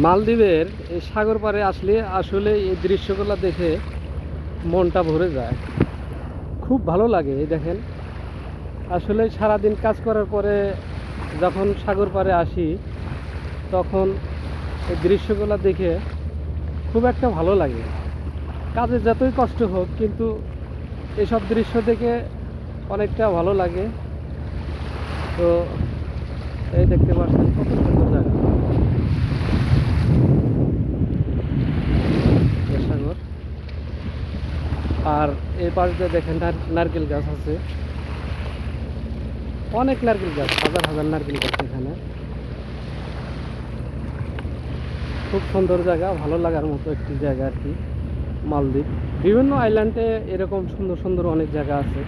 মালদ্বীপের এই সাগর পাড়ে আসলে আসলে এই দৃশ্যগুলো দেখে মনটা ভরে যায়। খুব ভালো লাগে এই দেখেন। আসলে সারাদিন কাজ করার পরে যখন সাগর পাড়ে আসি, তখন এই দৃশ্যগুলো দেখে খুব একটা ভালো লাগে। কাজে যতই কষ্ট হোক, কিন্তু এসব দৃশ্য দেখে অনেকটা ভালো লাগে। তো এই দেখতে পাচ্ছেন কত সুন্দর জায়গা এ সাগর আর এই পাশ দেখেন নারকেল গাছ আছে। অনেক নারকেল গাছ, হাজার হাজার নারকেল গাছ এখানে। খুব সুন্দর জায়গা, ভালো লাগার মতো একটি জায়গা আর কি, মালদ্বীপ। বিভিন্ন আইল্যান্ডে এরকম সুন্দর সুন্দর অনেক জায়গা আছে।